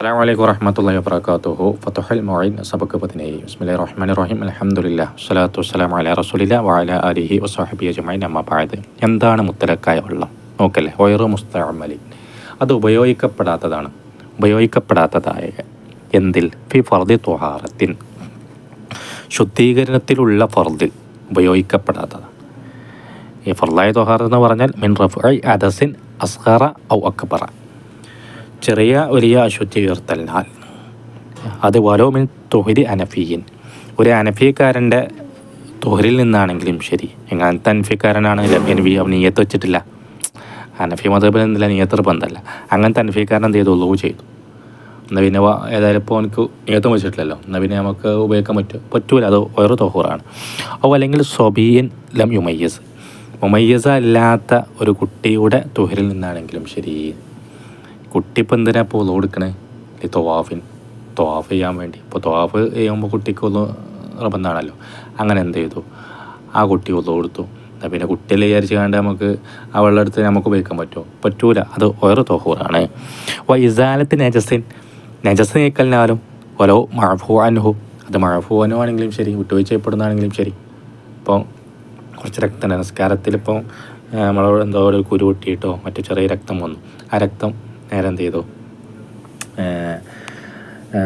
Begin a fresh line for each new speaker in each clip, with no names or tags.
അസ്സാം വലൈക്കും വറഹമത്തല്ലാ വാബർക്കാത്തുഹു ഫത്തുഹൽ മൊയ്ൻ സബക്ക് പതിനേഴ് ബിസ്മില്ലാ റഹ്മാൻ റഹീം അലഹമുല്ല സ്വലാത്തു വസ്സലാം അല റസൂലില്ല വാല അലിഹി വസാഹബി അജമായി നമ്മായത് എന്താണ് മുത്തലക്കായ വെള്ളം നോക്കല്ലേ. ഒയറു മുസ്തഅമലി. അത് ഉപയോഗിക്കപ്പെടാത്തതാണ്. ഉപയോഗിക്കപ്പെടാത്തതായ എന്തിൽ? ഫി ഫർദി തുഹാറത്തിൻ ശുദ്ധീകരണത്തിലുള്ള ഫർദിൽ ഉപയോഗിക്കപ്പെടാത്തതാണ്. ഈ ഫർദായ തുഹാറത്ത് എന്ന് പറഞ്ഞാൽ മിൻ റഫ് അദസിൻ അസ്ഹറ ഔ അക്ബറ. ചെറിയ വലിയ അശുദ്ധി ഉയർത്തലിനാൽ അത് വലോമിൻ തൊഹരി അനഫീൻ ഒരു അനഫിക്കാരന്റെ തൊഹരിൽ നിന്നാണെങ്കിലും ശരി. എങ്ങനത്തെ അനഫിക്കാരനാണ്? എനിക്ക് അവൻ നീയത്ത് വെച്ചിട്ടില്ല. അനഫി മതബിൽ നിന്നില്ല നീയത്ത് നിർബന്ധമല്ല. അങ്ങനത്തെ അനഫിക്കാരൻ എന്ത് ചെയ്തു? ഉള്ളൂ ചെയ്തു. എന്നാൽ പിന്നെ ഏതായാലും ഇപ്പോൾ എനിക്ക് നീയത്തും വെച്ചിട്ടില്ലല്ലോ. എന്നാൽ പിന്നെ നമുക്ക് ഉപയോഗിക്കാൻ പറ്റും പറ്റൂല. അത് വേറെ തൊഹൂറാണ്. അപ്പോൾ അല്ലെങ്കിൽ സ്വബീയൻ ലം യുമയ്യസ്. മുമയ്യസ അല്ലാത്ത ഒരു കുട്ടിയുടെ തുഹരിൽ നിന്നാണെങ്കിലും ശരി. കുട്ടി ഇപ്പം എന്തിനാ ഇപ്പോൾ ഒന്നു കൊടുക്കണേ ഈ തൊവാഫിൻ തൊവാഫ് ചെയ്യാൻ വേണ്ടി. ഇപ്പോൾ തൊവാഫ് ചെയ്യുമ്പോൾ കുട്ടിക്ക് ഒന്ന് നിർബന്ധമാണല്ലോ അങ്ങനെ എന്ത് ചെയ്തു? ആ കുട്ടി ഒന്നു കൊടുത്തു എന്നാൽ പിന്നെ കുട്ടിയെ വിചാരിച്ച് കണ്ട് നമുക്ക് ആ വെള്ളം എടുത്ത് നമുക്ക് ഉപയോഗിക്കാൻ പറ്റുമോ? പറ്റൂല. അത് ഓരോ തൊഹൂറാണ്. അപ്പോൾ ഇസാലത്ത് നജസിൻ. നജസ് നീക്കലിനാലും ഓരോ മഴഫു അനുഹു അത് മഴഫു ആണെങ്കിലും ശരി വിട്ടുവീഴ്ച ചെയ്യപ്പെടുന്നതാണെങ്കിലും ശരി. ഇപ്പോൾ കുറച്ച് രക്തം നമസ്കാരത്തിൽ ഇപ്പോൾ നമ്മളോട് എന്തോ ഒരു കുരു പൊട്ടിയിട്ടോ മറ്റു ചെറിയ രക്തം വന്നു. ആ രക്തം നേരെ എന്ത് ചെയ്തു?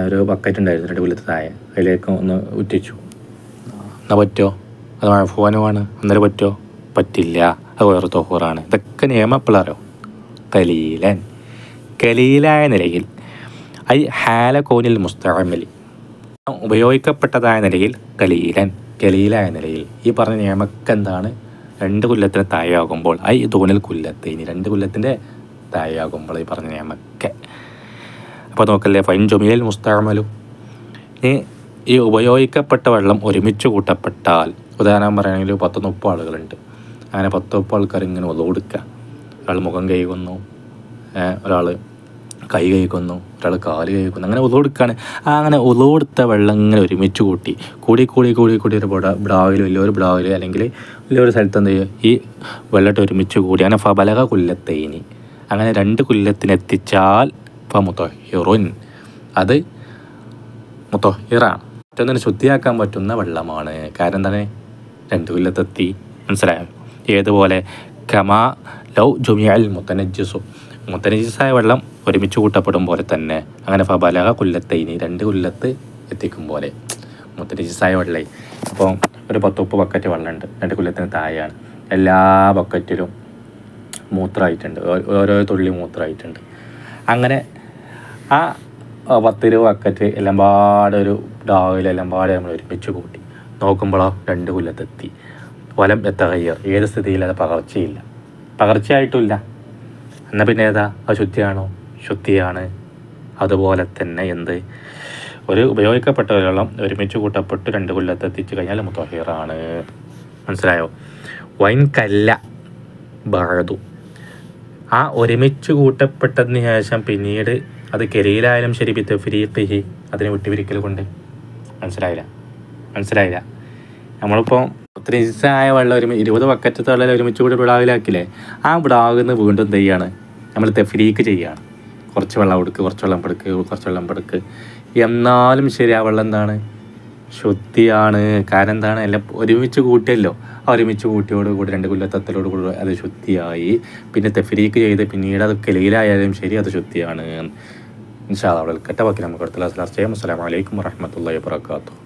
ഒരു ബക്കറ്റ് ഉണ്ടായിരുന്നു രണ്ട് കൊല്ലത്ത് താഴെ. അതിലേക്ക് ഒന്ന് ഉറ്റിച്ചു. എന്നാൽ പറ്റുമോ അത് മഴഫോനുമാണ് അന്നേരം പറ്റുമോ പറ്റില്ല. അത് വേറെ തോഹൂറാണ്. ഇതൊക്കെ നിയമം കലീലൻ കലീലായ നിലയിൽ ഐ ഹാല കോനിൽ മുസ്തഅമലി ഉപയോഗിക്കപ്പെട്ടതായ നിലയിൽ കലീലൻ കലീലായ നിലയിൽ. ഈ പറഞ്ഞ നിയമക്കെന്താണ് രണ്ട് കൊല്ലത്തിന് താഴെയാകുമ്പോൾ ഐ തോനിൽ കൊല്ലത്ത്. ഇനി രണ്ട് കൊല്ലത്തിന്റെ താഴെയാകുമ്പോൾ ഈ പറഞ്ഞ നിയമൊക്കെ അപ്പോൾ നോക്കല്ലേ ഫൈൻ ജൊമിയൽ മുസ്താമലു. ഇനി ഈ ഉപയോഗിക്കപ്പെട്ട വെള്ളം ഒരുമിച്ച് കൂട്ടപ്പെട്ടാൽ ഉദാഹരണം പറയുകയാണെങ്കിൽ പത്ത് മുപ്പത് ആളുകളുണ്ട്. അങ്ങനെ പത്ത് മുപ്പത് ആൾക്കാർ ഇങ്ങനെ ഒതുകൊടുക്കുക. ഒരാൾ മുഖം കഴുകുന്നു ഒരാൾ കൈ കഴിക്കുന്നു ഒരാൾ കാൽ കഴിക്കുന്നു അങ്ങനെ ഒതുകൊടുക്കുകയാണ്. ആ അങ്ങനെ ഒതുകൊടുത്ത വെള്ളം ഇങ്ങനെ ഒരുമിച്ച് കൂട്ടി കൂടി കൂടി കൂടി കൂടി ഒരു ബ്രാവിൽ വലിയൊരു ബ്രാവിൽ അല്ലെങ്കിൽ വലിയൊരു സ്ഥലത്ത് എന്ത് ചെയ്യുക ഈ വെള്ളമായിട്ട് ഒരുമിച്ച് കൂടി. അങ്ങനെ ഫബലക കുല്ലത്തേനി അങ്ങനെ രണ്ട് കുല്ലത്തിനെത്തിച്ചാൽ ഇപ്പം മുത്തഹിറുൻ അത് മുത്തഹിറാണ് മറ്റൊന്നിനെ ശുദ്ധിയാക്കാൻ പറ്റുന്ന വെള്ളമാണ്. കാരണം തന്നെ രണ്ട് കുല്ലത്തെത്തി. മനസ്സിലായോ? ഏതുപോലെ? കമാ ലൗ ജുമിയൽ മുത്തനജിസു മുത്തനജിസായ വെള്ളം ഒരുമിച്ച് കൂട്ടപ്പെടും പോലെ തന്നെ. അങ്ങനെ ഫബലക കുല്ലത്തൈനി രണ്ട് കുല്ലത്ത് എത്തിക്കും പോലെ. മുത്തനജിസായ വെള്ളം. അപ്പോൾ ഒരു പത്തുപ്പ് ബക്കറ്റ് വെള്ളമുണ്ട്. രണ്ട് കുല്ലത്തിന് താഴെയാണ്. എല്ലാ ബക്കറ്റിലും മൂത്രമായിട്ടുണ്ട്. ഓരോ തുള്ളി മൂത്രമായിട്ടുണ്ട്. അങ്ങനെ ആ പത്ത് ബക്കറ്റ് എല്ലാം പാടെ ഒരു ഡാവിലെല്ലാം പാടെ നമ്മൾ ഒരുമിച്ച് കൂട്ടി. നോക്കുമ്പോഴോ രണ്ട് കൊല്ലത്തെത്തി. വലം എത്തകയ്യർ ഏത് സ്ഥിതിയിൽ അത് പകർച്ചയില്ല. പകർച്ചയായിട്ടില്ല എന്നാൽ പിന്നെ ഏതാ? അശുദ്ധിയാണോ ശുദ്ധിയാണ്? അതുപോലെ തന്നെ എന്ത്? ഒരു ഉപയോഗിക്കപ്പെട്ട വെള്ളം ഒരുമിച്ച് കൂട്ടപ്പെട്ട് രണ്ട് കൊല്ലത്ത് എത്തിച്ച് കഴിഞ്ഞാൽ മുത്തഹീറാണ്. മനസ്സിലായോ? വൈൻ കല്ല ബഴതു. ആ ഒരുമിച്ച് കൂട്ടപ്പെട്ടതിന് ശേഷം പിന്നീട് അത് കെരിയിലായാലും ശരി ബിത്തഫിരീഖി അതിനെ വിട്ടുപിരിക്കൽ കൊണ്ട്. മനസ്സിലായില്ല? മനസ്സിലായില്ല. നമ്മളിപ്പോൾ ഒത്തിരി ആയ വെള്ളം ഒരു ഇരുപത് പക്കറ്റത്തെ വെള്ളം ഒരുമിച്ച് കൂടി വിടാവിലാക്കില്ലേ ആ വിടാകുന്ന വീണ്ടും തെയ്യാണ് നമ്മൾ തെഫിരീക്ക് ചെയ്യുകയാണ് കുറച്ച് വെള്ളം കൊടുക്ക് കുറച്ച് വെള്ളം പെടുക്ക് കുറച്ച് വെള്ളം പെടുക്ക് എന്നാലും ശരി ആ വെള്ളം എന്താണ്? ശുദ്ധിയാണ്. കാരണം എന്താണ്? എല്ലാം ഒരുമിച്ച് കൂട്ടിയല്ലോ. ഒരുമിച്ച് കൂട്ടിയോട് കൂടി രണ്ട് കൊല്ലത്തത്തിലോട് കൂടി അത് ശുദ്ധിയായി. പിന്നെ തെഫരീക്ക് ചെയ്ത് പിന്നീട് അത് കിളിയിലായാലും ശരി അത് ശുദ്ധിയാണ്. ഇൻഷാ അവിടെ കെട്ട ബാക്കി നമുക്ക് അടുത്ത ക്ലാസ്സിൽ ചെയ്യാം. അസ്സാം വലൈക്കും വറഹമത്തല്ലാ വാത്തു